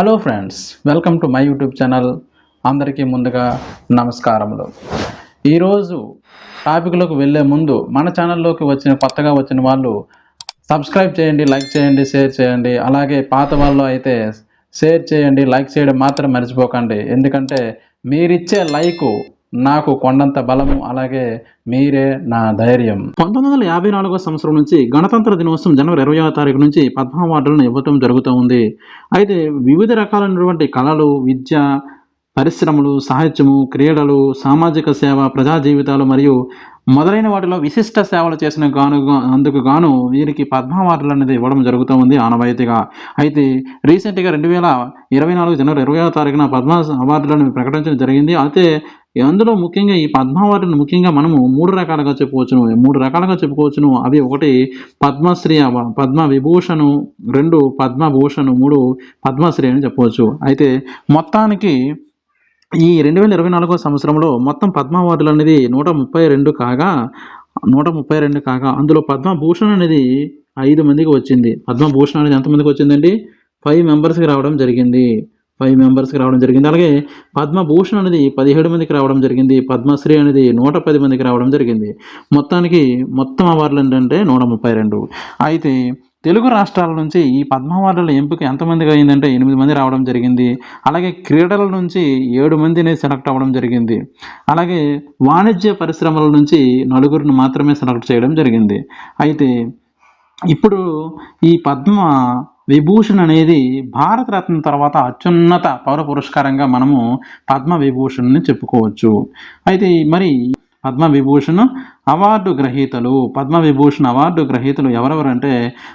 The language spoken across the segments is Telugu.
Hello friends welcome to my YouTube channel అందరికీ ముందుగా నమస్కారములు. ఈరోజు టాపిక్లోకి వెళ్ళే ముందు మన ఛానల్లోకి వచ్చిన కొత్తగా వచ్చిన వాళ్ళు సబ్స్క్రైబ్ చేయండి లైక్ చేయండి షేర్ చేయండి. అలాగే పాత వాళ్ళు అయితే షేర్ చేయండి లైక్ చేయడం మాత్రం మర్చిపోకండి. ఎందుకంటే మీరిచ్చే లైక్ నాకు కొండంత బలము అలాగే మీరే నా ధైర్యం. పంతొమ్మిది వందల యాభై నాలుగో సంవత్సరం నుంచి గణతంత్ర దినోత్సవం జనవరి ఇరవై తారీఖు నుంచి పద్మ అవార్డులను ఇవ్వటం జరుగుతూ ఉంది. అయితే వివిధ రకాలైనటువంటి కళలు విద్య పరిశ్రమలు సాహిత్యము క్రీడలు సామాజిక సేవ ప్రజా జీవితాలు మరియు మొదలైన వాటిలో విశిష్ట సేవలు చేసిన గాను అందుకు గాను వీరికి పద్మవార్డులు అనేది ఇవ్వడం జరుగుతూ ఉంది ఆనవాయితీగా. అయితే రీసెంట్గా రెండు వేల ఇరవై నాలుగు జనవరి ఇరవై తారీఖున పద్మ అవార్డులను ప్రకటించడం జరిగింది. అయితే అందులో ముఖ్యంగా ఈ పద్మ అవార్డును ముఖ్యంగా మనము మూడు రకాలుగా చెప్పుకోవచ్చును. మూడు రకాలుగా చెప్పుకోవచ్చును. అవి ఒకటి పద్మశ్రీ అవ- పద్మ విభూషణు రెండు పద్మభూషణు మూడు పద్మశ్రీ అని చెప్పవచ్చు. అయితే మొత్తానికి ఈ రెండు వేల ఇరవై నాలుగో సంవత్సరంలో మొత్తం పద్మ అవార్డులు అనేది నూట ముప్పై రెండు కాగా నూట ముప్పై రెండు కాగా అందులో పద్మభూషణ్ అనేది ఐదు మందికి వచ్చింది. పద్మభూషణ్ అనేది ఎంతమందికి వచ్చిందండి? ఫైవ్ మెంబర్స్కి రావడం జరిగింది. ఫైవ్ మెంబర్స్కి రావడం జరిగింది. అలాగే పద్మభూషణ్ అనేది పదిహేడు మందికి రావడం జరిగింది. పద్మశ్రీ అనేది నూట పది మందికి రావడం జరిగింది. మొత్తానికి మొత్తం అవార్డులు ఏంటంటే నూట ముప్పై రెండు. అయితే తెలుగు రాష్ట్రాల నుంచి ఈ పద్మ అవార్డుల ఎంపిక ఎంతమందికి అయిందంటే ఎనిమిది మంది రావడం జరిగింది. అలాగే క్రీడల నుంచి ఏడు మందిని సెలెక్ట్ అవ్వడం జరిగింది. అలాగే వాణిజ్య పరిశ్రమల నుంచి నలుగురిని మాత్రమే సెలెక్ట్ చేయడం జరిగింది. అయితే ఇప్పుడు ఈ పద్మ విభూషణ్ అనేది భారతరత్న తర్వాత అత్యున్నత పౌర పురస్కారంగా మనము పద్మ విభూషణ్ని చెప్పుకోవచ్చు. అయితే మరి పద్మ విభూషణ్ అవార్డు గ్రహీతలు. పద్మవిభూషణ్ అవార్డు గ్రహీతలు ఎవరెవరంటే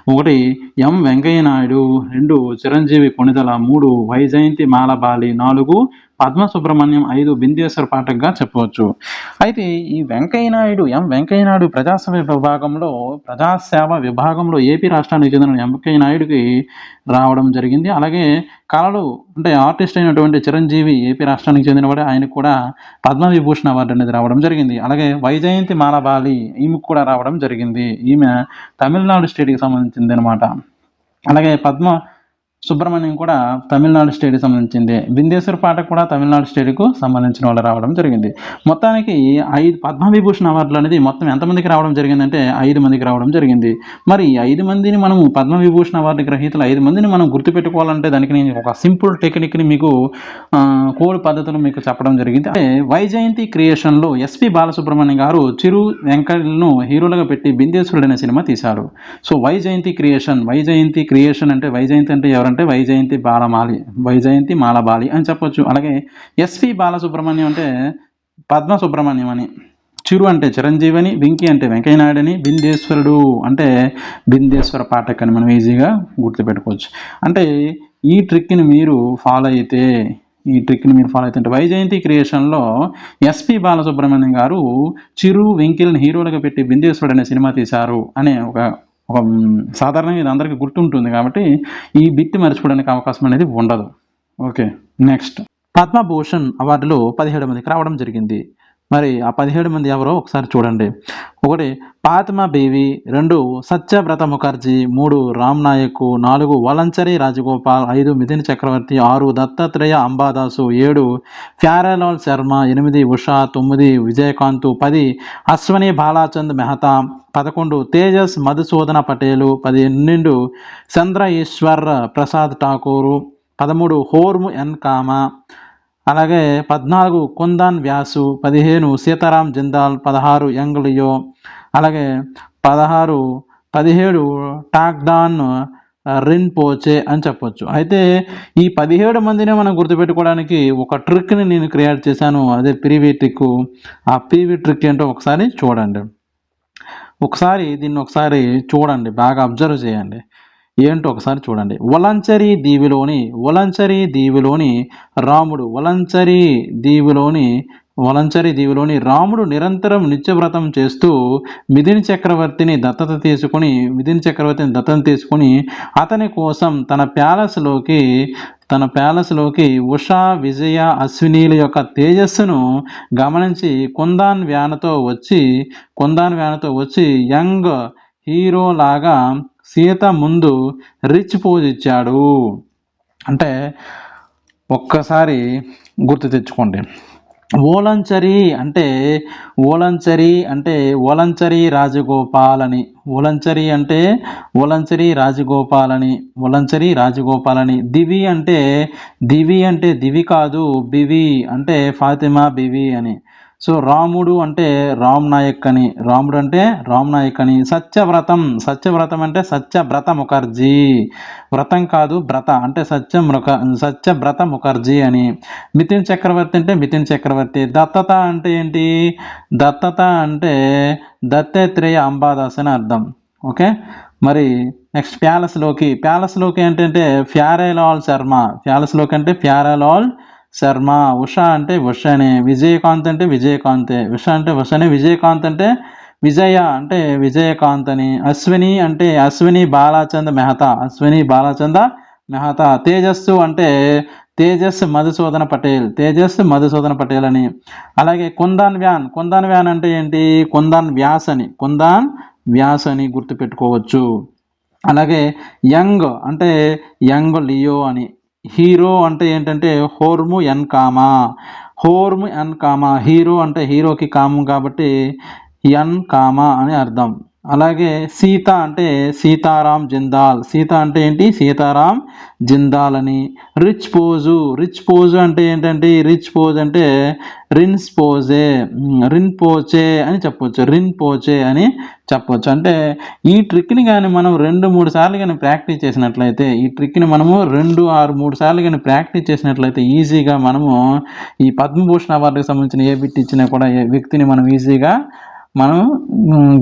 ఒకటి ఎం వెంకయ్య నాయుడు రెండు చిరంజీవి కొణిదల మూడు వైజయంతి మాలబాలి నాలుగు పద్మ సుబ్రహ్మణ్యం ఐదు బిందేశ్వర పాఠక్గా చెప్పవచ్చు. అయితే ఈ వెంకయ్య నాయుడు ఎం వెంకయ్య నాయుడు ప్రజాసేవ విభాగంలో ప్రజాసేవ విభాగంలో ఏపీ రాష్ట్రానికి చెందిన వెంకయ్య నాయుడుకి రావడం జరిగింది. అలాగే కళలు అంటే ఆర్టిస్ట్ అయినటువంటి చిరంజీవి ఏపీ రాష్ట్రానికి చెందినవాడే ఆయనకు కూడా పద్మవిభూషణ్ అవార్డు అనేది రావడం జరిగింది. అలాగే వైజయంతి మాలబాలి ఈమెకు కూడా రావడం జరిగింది. ఈమె తమిళనాడు స్టేట్కి సంబంధించింది అనమాట అలాగే పద్మ సుబ్రహ్మణ్యం కూడా తమిళనాడు స్టేట్కి సంబంధించింది. బిందేశ్వర్ పాఠక్ కూడా తమిళనాడు స్టేట్కు సంబంధించిన వాళ్ళు రావడం జరిగింది. మొత్తానికి ఐదు పద్మవిభూషణ్ అవార్డులు అనేది మొత్తం ఎంతమందికి రావడం జరిగిందంటే ఐదు మందికి రావడం జరిగింది. మరి ఐదు మందిని మనము పద్మవిభూషణ్ అవార్డు గ్రహీతలు ఐదు మందిని మనం గుర్తుపెట్టుకోవాలంటే దానికి నేను ఒక సింపుల్ టెక్నిక్ని మీకు కోడ్ పద్ధతులు మీకు చెప్పడం జరిగింది. అంటే వైజయంతి క్రియేషన్లో ఎస్పి బాలసుబ్రహ్మణ్యం గారు చిరు వెంకటను హీరోలుగా పెట్టి బిందేశ్వరుడు అనే సినిమా తీశారు. So Vyjayanthi creation Vyjayanthi creation అంటే వైజయంతి అంటే ఎవరంటే వైజయంతి బాలమాలి వైజయంతి మాలబాలి అని చెప్పొచ్చు. అలాగే ఎస్పి బాలసుబ్రహ్మణ్యం అంటే పద్మ సుబ్రహ్మణ్యం అని. చిరు అంటే చిరంజీవి అని వెంకీ అంటే వెంకయ్య నాయుడు అని బిందేశ్వరుడు అంటే బిందేశ్వర పాఠక్ అని మనం ఈజీగా గుర్తుపెట్టుకోవచ్చు. అంటే ఈ ట్రిక్ని మీరు ఫాలో అయితే ఈ ట్రిక్ని మీరు ఫాలో అవుతుంటే వైజయంతి క్రియేషన్లో ఎస్పి బాలసుబ్రహ్మణ్యం గారు చిరు వెంకిల్ని హీరోలుగా పెట్టి బిందేశ్వరుడు అనే సినిమా తీశారు అనే ఒక ఒక సాధారణంగా ఇది అందరికీ గుర్తుంటుంది కాబట్టి ఈ బిట్ మర్చిపోవడానికి అవకాశం అనేది ఉండదు. Okay next. పద్మభూషణ్ అవార్డులు పదిహేడు మందికి రావడం జరిగింది. మరి ఆ పదిహేడు మంది ఎవరో ఒకసారి చూడండి. ఒకటి పాత్మా బేవి రెండు సత్యవ్రత ముఖర్జీ మూడు రామ్ నాయక్ నాలుగు వలంచరి రాజగోపాల్ ఐదు మిథున్ చక్రవర్తి ఆరు దత్తాత్రేయ అంబాదాసు ఏడు ప్యారలాల్ శర్మ ఎనిమిది ఉషా తొమ్మిది విజయకాంత్ పది అశ్వని బాలాచంద్ మెహతా పదకొండు తేజస్ మధుసూదన పటేలు పన్నెండు చంద్ర ఈశ్వర్ ప్రసాద్ ఠాకూరు పదమూడు హోర్ము ఎన్ కామా అలాగే పద్నాలుగు కుందాన్ వ్యాసు పదిహేను సీతారాం జిందాల్ పదహారు యంగ్ లియో అలాగే పదహారు పదిహేడు టాక్డాన్ రిన్ పోచే అని చెప్పొచ్చు. అయితే ఈ పదిహేడు మందినే మనం గుర్తుపెట్టుకోవడానికి ఒక ట్రిక్ని నేను క్రియేట్ చేశాను. అదే పీవీ ట్రిక్. ఆ పీవీ ట్రిక్ ఏంటో ఒకసారి చూడండి. ఒకసారి దీన్ని ఒకసారి చూడండి. బాగా అబ్జర్వ్ చేయండి. ఏంటో ఒకసారి చూడండి. వలంచరి దీవిలోని వలంచరి దీవిలోని రాముడు వలంచరి దీవిలోని వలంచరి దీవిలోని రాముడు నిరంతరం నిత్యవ్రతం చేస్తూ మిథిన్ చక్రవర్తిని దత్తత తీసుకుని మిథుని చక్రవర్తిని దత్తత తీసుకుని అతని కోసం తన ప్యాలెస్లోకి తన ప్యాలెస్లోకి ఉషా విజయ అశ్వినీల యొక్క తేజస్సును గమనించి కుందాన్ వ్యానతో వచ్చి కుందాన్ వ్యానతో వచ్చి యంగ్ హీరో లాగా సీత ముందు రిచ్ పోజ్ ఇచ్చాడు అంటే ఒక్కసారి గుర్తు తెచ్చుకోండి. ఓలంచరి అంటే ఓలంచరి అంటే ఓలంచరి రాజగోపాల్ అని ఓలంచరి అంటే ఓలంచరి రాజగోపాల్ అని ఓలంచరి రాజగోపాల్ అని దివి అంటే దివి అంటే దివి కాదు బివి అంటే ఫాతిమా బివి అని. సో రాముడు అంటే రామ్ నాయక్ అని. రాముడు అంటే రామ్ నాయక్ అని. సత్యవ్రతం. సత్యవ్రతం అంటే సత్యవ్రత ముఖర్జీ. వ్రతం కాదు వ్రత అంటే సత్య ముఖ సత్యవ్రత ముఖర్జీ అని. మితిన్ చక్రవర్తి అంటే మితిన్ చక్రవర్తి. దత్తత అంటే ఏంటి? దత్తత అంటే దత్తాత్రేయ అంబాదాస్ అని అర్థం. ఓకే? మరి నెక్స్ట్ ప్యాలెస్లోకి ప్యాలెస్లోకి ఏంటంటే ఫ్యారేలాల్ శర్మ. ప్యాలెస్లోకి అంటే ఫ్యారేలాల్ శర్మ ఉష అంటే ఉషనే విజయకాంత్ అంటే విజయకాంతే ఉష అంటే ఉషనే విజయకాంత్ అంటే విజయ అంటే విజయకాంత్ అని అశ్విని అంటే అశ్విని బాలాచంద్ మెహతా అశ్విని బాలాచంద మెహతా తేజస్సు అంటే తేజస్ మధుసూదన పటేల్ తేజస్ మధుసూదన పటేల్ అని. అలాగే కుందాన్ వ్యాన్ కుందాన్ వ్యాన్ అంటే ఏంటి? కుందాన్ వ్యాస్ అని కుందాన్ వ్యాస్ అని గుర్తుపెట్టుకోవచ్చు. అలాగే యంగ్ అంటే యంగ్ లియో అని. హీరో అంటే ఏంటంటే హోర్ము ఎన్ కామా. హోర్ము ఎన్ కామా. హీరో అంటే హీరోకి కామం కాబట్టి ఎన్ కామా అని అర్థం. అలాగే సీత అంటే సీతారాం జిందాల్. సీత అంటే ఏంటి? సీతారాం జిందాల్ అని. Rich pose. రిచ్ పోజు అంటే ఏంటంటే రిచ్ పోజ్ అంటే రిన్స్ పోజే. రిన్ పోచే అని చెప్పొచ్చు. రిన్ పోచే అని చెప్పొచ్చు. అంటే ఈ ట్రిక్ని కానీ మనం రెండు మూడు సార్లు కానీ ప్రాక్టీస్ చేసినట్లయితే ఈ ట్రిక్ని మనము రెండు ఆరు మూడు సార్లు కానీ ప్రాక్టీస్ చేసినట్లయితే ఈజీగా మనము ఈ పద్మభూషణ అవార్డుకి సంబంధించిన ఏ బిట్ ఇచ్చినా కూడా ఏ వ్యక్తిని మనం ఈజీగా మనం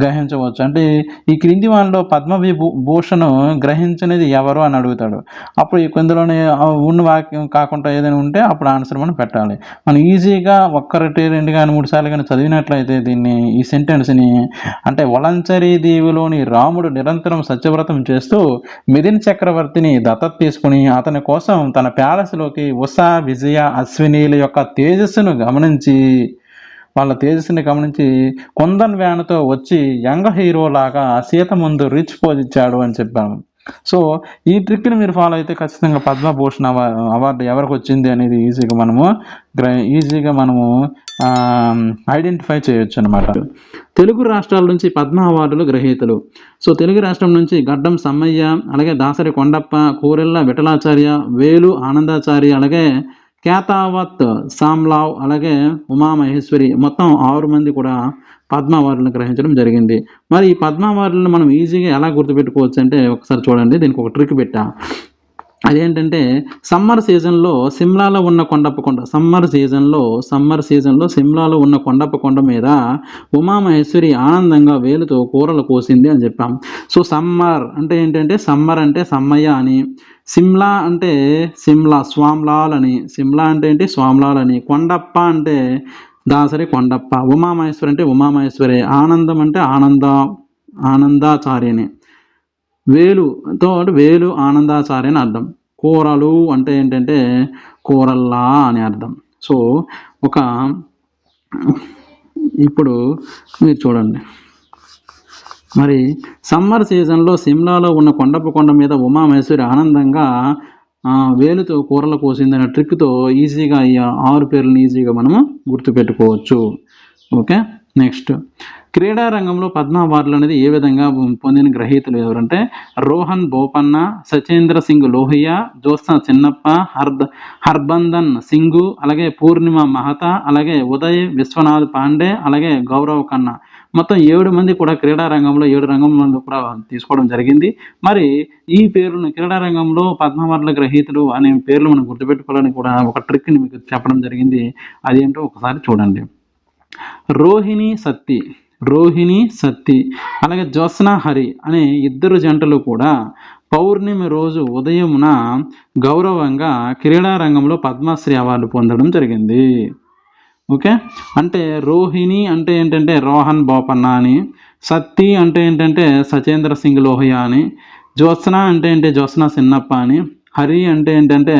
గ్రహించవచ్చు. అంటే ఈ క్రింది వాళ్ళలో పద్మ విభూ- భూషణ్ గ్రహించనిది ఎవరు అని అడుగుతాడు. అప్పుడు ఈ ఉన్న వాక్యం కాకుండా ఏదైనా ఉంటే అప్పుడు ఆన్సర్ మనం పెట్టాలి. మనం ఈజీగా ఒక్కటి రెండు కానీ మూడు సార్లు కానీ చదివినట్లయితే దీన్ని ఈ సెంటెన్స్ని అంటే వలంచరి దీవిలోని రాముడు నిరంతరం సత్యవ్రతం చేస్తూ మిథిన్ చక్రవర్తిని దత్తత తీసుకుని అతని కోసం తన ప్యాలెస్లోకి ఉషా విజయ అశ్వినీల యొక్క తేజస్సును గమనించి వాళ్ళ తేజస్సుని గమనించి కొందన్ వ్యాన్తో వచ్చి యంగ్ హీరో లాగా సీత ముందు రిచ్ పోజ్ ఇచ్చాడు అని చెప్పాము సో ఈ ట్రిక్ని మీరు ఫాలో అయితే ఖచ్చితంగా పద్మభూషణ్ అవార్డు ఎవరికి వచ్చింది అనేది ఈజీగా మనము ఈజీగా మనము ఐడెంటిఫై చేయొచ్చు అనమాట తెలుగు రాష్ట్రాల నుంచి పద్మ అవార్డులు గ్రహీతలు. సో తెలుగు రాష్ట్రం నుంచి గడ్డం సమ్మయ్య అలాగే దాసరి కొండప్ప కూరెల్ల విఠలాచార్య వేలు ఆనందాచార్య అలాగే కేతావత్ సామ్లావ్ అలాగే ఉమామహేశ్వరి మొత్తం ఆరు మంది కూడా పద్మ అవార్డులను గ్రహించడం జరిగింది. మరి ఈ పద్మ అవార్డులను మనం ఈజీగా ఎలా గుర్తుపెట్టుకోవచ్చు అంటే ఒకసారి చూడండి దీనికి ఒక ట్రిక్ పెట్టా. అదేంటంటే సమ్మర్ సీజన్లో సిమ్లాలో ఉన్న కొండప్ప కొండ సమ్మర్ సీజన్లో సమ్మర్ సీజన్లో సిమ్లాలో ఉన్న కొండప్ప కొండ మీద ఉమామహేశ్వరి ఆనందంగా వేలుతో కూరలు కోసింది అని చెప్పాం. సో సమ్మర్ అంటే ఏంటంటే సమ్మర్ అంటే సమ్మయ్య అని సిమ్లా అంటే సిమ్లా స్వామ్లాల్ అని సిమ్లా అంటే ఏంటి? స్వామ్లాల్ అని కొండప్ప అంటే దాసరి కొండప్ప ఉమామహేశ్వరి అంటే ఉమామహేశ్వరి ఆనందం అంటే ఆనంద ఆనందాచార్యని వేలు వేలుతో వేలు ఆనందాచార్య అని అర్థం. కూరలు అంటే ఏంటంటే కూరల్లా అని అర్థం. సో ఒక ఇప్పుడు మీరు చూడండి. మరి సమ్మర్ సీజన్లో సిమ్లాలో ఉన్న కొండపు కొండ మీద ఉమామహేశ్వరి ఆనందంగా వేలుతో కూరలు కోసిందనే ట్రిక్తో ఈజీగా ఈ ఆరు పేర్లను ఈజీగా మనము గుర్తుపెట్టుకోవచ్చు. ఓకే? నెక్స్ట్. క్రీడా రంగంలో పద్మ అవార్డులు అనేది ఏ విధంగా పొందిన గ్రహీతలు ఎవరంటే రోహన్ బోపన్న సచేంద్ర సింగ్ లోహియా జోత్స చిన్నప్ప హర్ద హర్బందన్ సింగు అలాగే పూర్ణిమ మహతా అలాగే ఉదయ్ విశ్వనాథ్ పాండే అలాగే గౌరవ్ ఖన్నా. మొత్తం ఏడు మంది కూడా క్రీడా రంగంలో ఏడు రంగంలో కూడా తీసుకోవడం జరిగింది. మరి ఈ పేర్లను క్రీడా రంగంలో పద్మ గ్రహీతలు అనే పేర్లు మనం గుర్తుపెట్టుకోవాలని కూడా ఒక ట్రిక్ని మీకు చెప్పడం జరిగింది. అదేంటో ఒకసారి చూడండి. రోహిణి సత్తి రోహిణి సత్తి అలాగే జ్యోత్స్న హరి అనే ఇద్దరు జంటలు కూడా పౌర్ణమి రోజు ఉదయమున గౌరవంగా క్రీడారంగంలో పద్మశ్రీ అవార్డు పొందడం జరిగింది. ఓకే? అంటే రోహిణి అంటే ఏంటంటే రోహన్ బోపన్న అని సత్తి అంటే ఏంటంటే సచేంద్ర సింగ్ లోహియా అని జ్యోత్స్న అంటే ఏంటి జ్యోత్స్న సిన్నప్ప అని హరి అంటే ఏంటంటే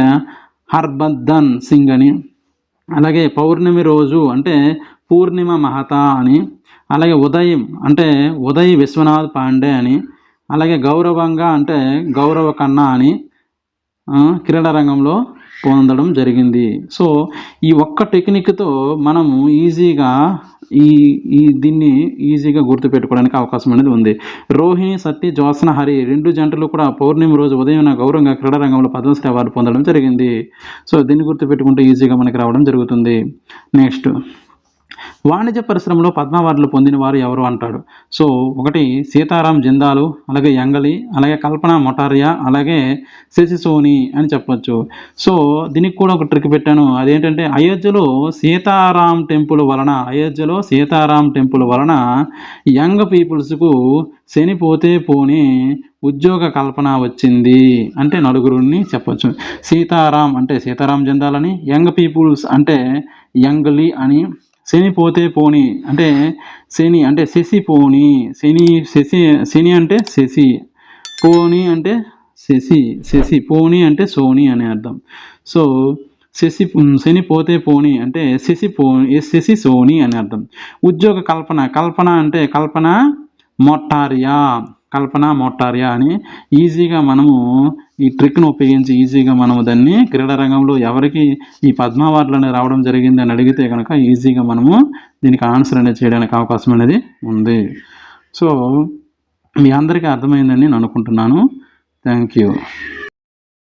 హర్బద్దన్ సింగ్ అని. అలాగే పౌర్ణమి రోజు అంటే పూర్ణిమ మహతా అని అలాగే ఉదయం అంటే ఉదయ్ విశ్వనాథ్ పాండే అని అలాగే గౌరవంగా అంటే గౌరవ కన్నా అని క్రీడారంగంలో క్రీడా రంగంలో పొందడం జరిగింది. సో ఈ ఒక్క టెక్నిక్తో మనము ఈజీగా ఈ ఈ దీన్ని ఈజీగా గుర్తుపెట్టుకోవడానికి అవకాశం అనేది ఉంది. రోహిణి సత్య జోత్సన హరి రెండు జంటలు కూడా పౌర్ణమి రోజు ఉదయం గౌరవంగా క్రీడా రంగంలో పద్మశ్రీ అవార్డు పొందడం జరిగింది. సో దీన్ని గుర్తుపెట్టుకుంటే ఈజీగా మనకి రావడం జరుగుతుంది. నెక్స్ట్. వాణిజ్య పరిశ్రమలో పద్మ అవార్డులు పొందిన వారు ఎవరు అంటాడు? సో ఒకటి సీతారాం జిందాలు అలాగే యంగలి అలాగే కల్పన మొటారియా అలాగే శశి సోని అని చెప్పొచ్చు. సో దీనికి కూడా ఒక ట్రిక్ పెట్టాను. అదేంటంటే అయోధ్యలో సీతారాం టెంపుల్ వలన అయోధ్యలో సీతారాం టెంపుల్ వలన యంగ్ పీపుల్స్కు చనిపోతే పోనీ పోని ఉద్యోగ కల్పన వచ్చింది అంటే నలుగురిని చెప్పొచ్చు. సీతారాం అంటే సీతారాం జిందాలని యంగ్ పీపుల్స్ అంటే యంగ్లీ అని శని పోతే పోని అంటే శని అంటే శశి పోని శని శశి శని అంటే శశి పోని అంటే శశి శశి పోని అంటే సోని అనే అర్థం. సో శశి శని పోతే పోని అంటే శశి పోని శశి సోని అని అర్థం. ఉద్యోగ కల్పన కల్పన అంటే కల్పన మొట్టారియా కల్పన మొట్టారియా అని ఈజీగా మనము ఈ ట్రిక్ను ఉపయోగించి ఈజీగా మనము దాన్ని క్రీడా రంగంలో ఎవరికి ఈ పద్మ అవార్డులు అనేది రావడం జరిగింది అని అడిగితే కనుక ఈజీగా మనము దీనికి ఆన్సర్ అనేది చేయడానికి అవకాశం అనేది ఉంది. సో మీ అందరికీ అర్థమైందని నేను అనుకుంటున్నాను. Thank you.